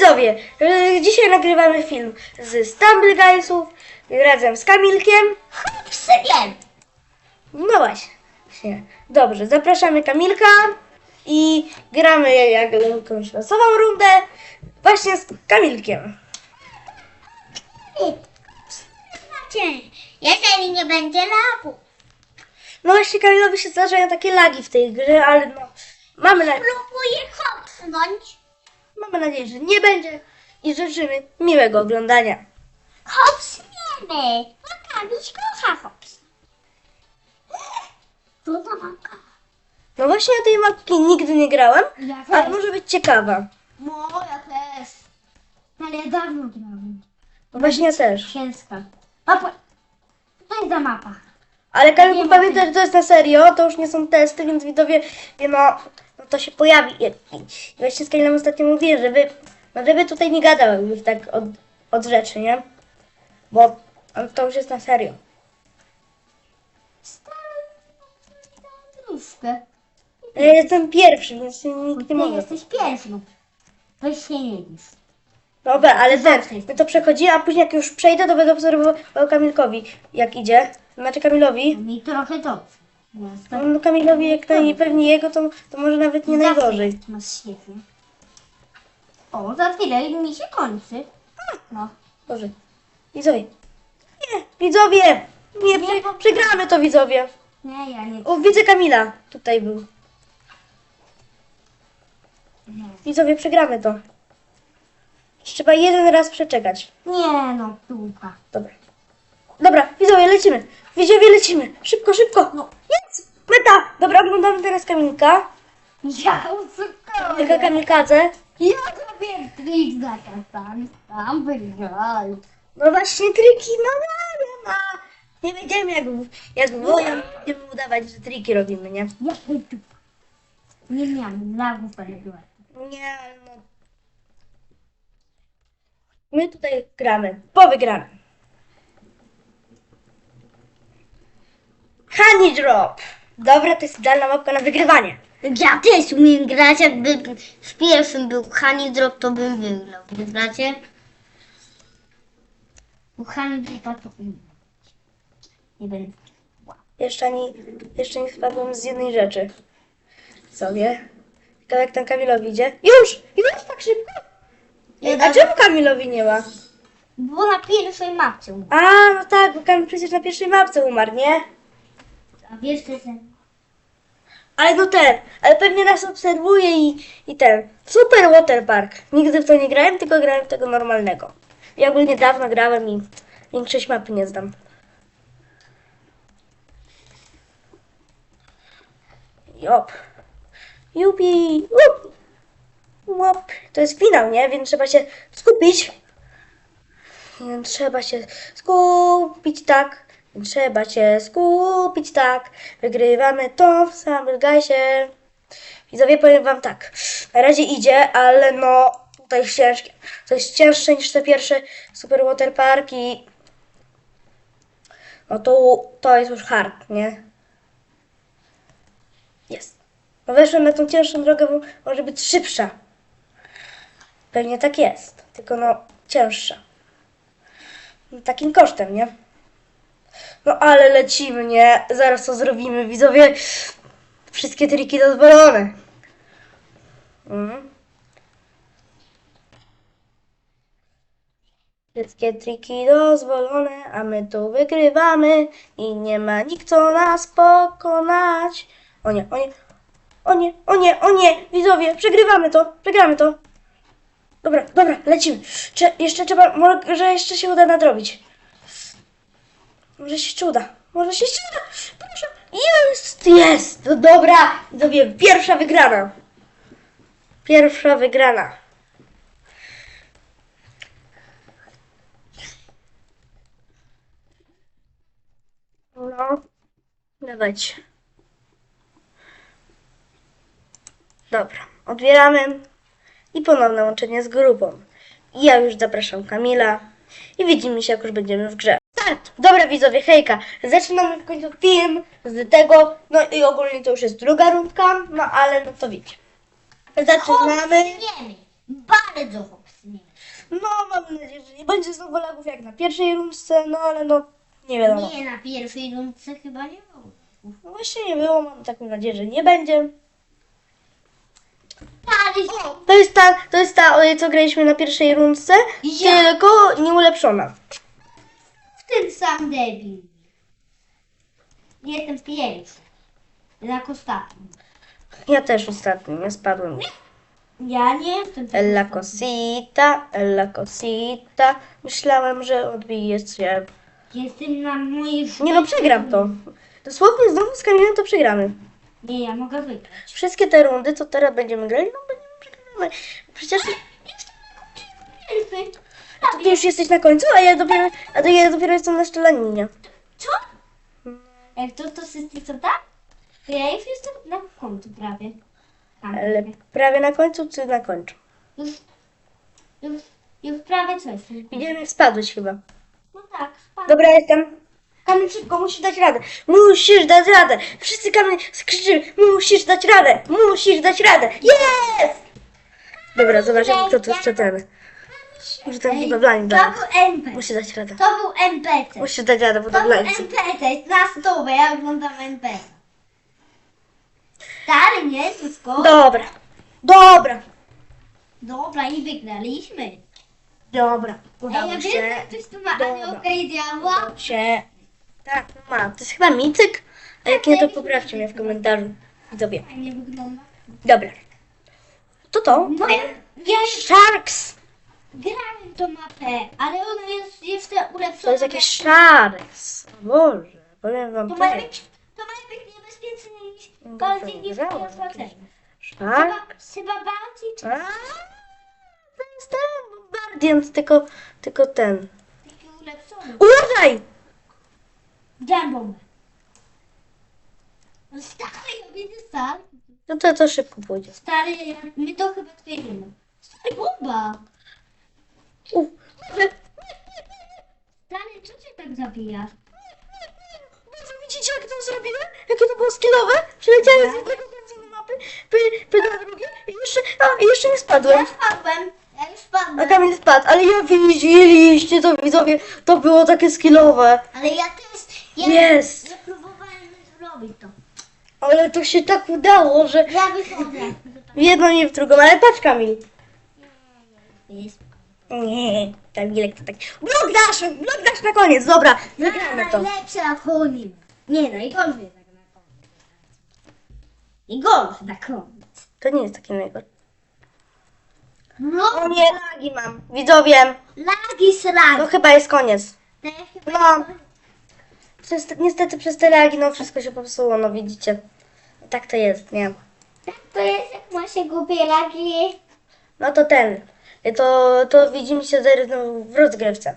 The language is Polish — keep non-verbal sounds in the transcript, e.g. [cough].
widzowie, yy, dzisiaj nagrywamy film z Stumble Guysów razem z Kamilkiem. Psykiem! No właśnie. Dobrze, zapraszamy Kamilka i gramy jak jakąś losową rundę właśnie z Kamilkiem. Jeżeli nie będzie lagu. No właśnie Kamilowi się zdarzają takie lagi w tej grze, ale no mamy, na, Próbuję hopsnąć. Mamy nadzieję, że nie będzie i życzymy miłego oglądania. Hopsniemy. Makabiś kocha hops. [laughs] To maka? No właśnie ja tej mapki nigdy nie grałem, Ja ale może być ciekawa. No, ja też. Ale ja dawno grałem. No właśnie ja też. Ciężka. Mapa. To jest za mapa. Ale Kamilku Nie ma pamiętaj, że to jest na serio, to już nie są testy, więc widzowie, no, no to się pojawi. I właśnie z ostatnio mówiłem, żeby, no żeby tutaj nie gadał już tak od, od rzeczy, nie? Bo on to już jest na serio. Ja jestem pierwszy, więc nikt nie Ty może. jesteś pierwszą. To się nie wiesz. Dobra, ale ten, Zacznij. my to przechodzi, a później jak już przejdę, to będę obserwował Kamilkowi, jak idzie. Znaczy Kamilowi. Mi trochę dobrze. Tak. No Kamilowi, jak najpewniej jego, to, to może nawet nie najgorzej. Masz świetnie. O, za chwilę mi się kończy. No. Boże. Widzowie. Nie, widzowie! Nie, Nie, prze, bo- przegramy to widzowie. Nie, ja nie. O, widzę Kamila. Tutaj był. Nie, Widzowie, przegramy to. Trzeba jeden raz przeczekać. nie no, dupa. Dobra. Dobra, widzowie, lecimy. Widzowie, lecimy. Szybko, szybko. No. Jest! Meta! Dobra, oglądamy teraz Kamilka. Ja usukuję. Kamilkadze. Ja zrobię trik za kasami. Tam wygrał. No właśnie, triki, no nie, no. Nie będziemy jak, jak wojan, będziemy udawać, że triki robimy, nie? Ja tu. Nie miałem lagów, ale była. Nie, no. My tutaj gramy. Po Honey Drop. Dobra, to jest idealna mapka na wygrywanie. Ja też umiem grać, jakby w pierwszym był Honey Drop, to bym wygrał. Znacie? U Honey Dropa to. Nie będę. Jeszcze ani, jeszcze nie spadłem z jednej rzeczy. Sobie. Ciekawe jak tam Kamilowi idzie. Już! Już tak szybko? Ej, a czemu Kamilowi nie ma? Było na pierwszej mapce. A, no tak, bo Kamil przecież na pierwszej mapce umarł, nie? A wiesz, ten... Ale no ten, ale pewnie nas obserwuje i, i ten. Super Waterpark. Nigdy w to nie grałem, tylko grałem w tego normalnego. Ja ogólnie dawno grałem i większość mapy nie znam. Jop. Jupi. Łup. Łop. To jest finał, nie? Więc trzeba się skupić. Więc trzeba się skupić tak. Trzeba się skupić tak. Wygrywamy to w samym gajsie. Widzowie, powiem wam tak. Na razie idzie, ale no to jest ciężkie. To jest cięższe niż te pierwsze super waterparki. No to, to jest już hard, nie? Jest. No weszłem na tą cięższą drogę, bo może być szybsza. Pewnie tak jest. Tylko no cięższa. Takim kosztem, nie? No ale lecimy, nie? Zaraz to zrobimy, widzowie. Wszystkie triki dozwolone. Mhm. Wszystkie triki dozwolone, a my tu wygrywamy i nie ma nikt nas pokonać. O nie, o nie, o nie, o nie, o nie, widzowie, przegrywamy to, przegramy to. Dobra, dobra, lecimy. Cze- jeszcze trzeba, może jeszcze się uda nadrobić. Może się ci uda. Może się ci uda. Proszę. Jest, jest. No dobra. Widzowie, pierwsza wygrana. Pierwsza wygrana. No. Dawajcie. Dobra. Otwieramy. I ponowne łączenie z grupą. I ja już zapraszam Kamila. I widzimy się, jak już będziemy w grze. Dobra widzowie, hejka. Zaczynamy w końcu film z tego. No i ogólnie to już jest druga rundka, no ale no to wiecie. Zaczynamy. Wiemy. Bardzo chłopcy. No, mam nadzieję, że nie będzie znowu lagów jak na pierwszej rundce, no ale no, nie wiadomo. Nie, na pierwszej rundce chyba nie było. No właśnie nie było, mam taką nadzieję, że nie będzie. Stary, To jest ta, to jest ta, o, co graliśmy na pierwszej rundce, Ja. tylko nieulepszona. Sam debil. Jestem pierwszy. Jak ostatni. Ja też ostatnio, nie spadłem. Ja nie jestem Ella Cosita, Ella Cosita. Myślałem, że odbije się. Jestem na mojej Nie no, przegram to. Dosłownie znowu z Kamilem to przegramy. Nie, ja mogę wygrać. Wszystkie te rundy, co teraz będziemy grali, no będziemy przegramy. Przecież Pierwszy. To ty już jesteś na końcu, a ja dopiero, a to ja dopiero jestem na szczelaninie. Co? Jak to, to wszyscy co tak? To ja już jestem na końcu prawie. Tam. Ale prawie na końcu, czy na końcu? Już, już, już prawie coś. Idziemy, spadłeś chyba. No tak, spadł. Dobra, jestem. Kamil, szybko, musisz dać radę. Musisz dać radę. Wszyscy Kamil skrzyczymy. Musisz dać radę. Musisz dać radę. Jest! Dobra, zobaczymy, kto tu jeszcze ten. Może ten Ej, budowlanie To dalej. był NPC. Musi dać radę. To był NPC. Musisz dać radę To był budowlańcy. NPC na stówę, ja oglądam NPC. Stary, nie? Wszystko. Dobra. Dobra. Dobra, i wygraliśmy. Dobra. Ej, Udało wiem, się. że ktoś tu ma Dobra. aniołka i diabła. Udało się. Tak, no ma. To jest chyba micyk. A jak nie, to poprawcie mnie w komentarzu. Widzowie. Fajnie wygląda. Dobra. To to. No, ja, ja Sharks. Tą mapę, ale ona jest jeszcze ulepszona. To jest jakiś. O Boże. Powiem wam To ma być, to ma być niebezpieczne niż No bardziej niż dobra, nieodwracalne. Chyba, bardziej czy A, to jest ten Bombardian, tylko, tylko ten. taki ulepszony. Uważaj! Dałem bombę. No stary, ja widzę stary. No to, to szybko pójdzie. Stary, ja- my to chyba twierdzimy. Stary, bomba! Uf. Stary, co zabijasz? Boże, widzicie jak to zrobiłem? Jakie to było skillowe? Przeleciałem z jednego końca mapy, py, py na drugie i jeszcze, a, i jeszcze nie Ja spadłem. spadłem, ja już A spadłem. Kamil spadł, ale ja widzieliście to widzowie, to było takie skillowe. Ale ja też, ja, Jest. ja próbowałem zrobić to. Ale to się tak udało, że Ja wychodzę. [laughs] w jedną nie w drugą, ale patrz Kamil. Jest. Nie, Kamilek to tak. Blok dash, blok dash na koniec, dobra, wygramy to. Najlepsze na koniec. Nie, najgorsze tak na koniec. I gorsze na koniec. To nie jest takie najgorsze. No, O nie, lagi mam. Widzowie, lagi sragi. to chyba jest koniec. Chyba No. Przez, niestety przez te lagi no wszystko się popsuło, no widzicie. Tak to jest, nie? Tak to jest, jak ma się głupie lagi. No to ten. To, to widzimy się zaraz w rozgrywce.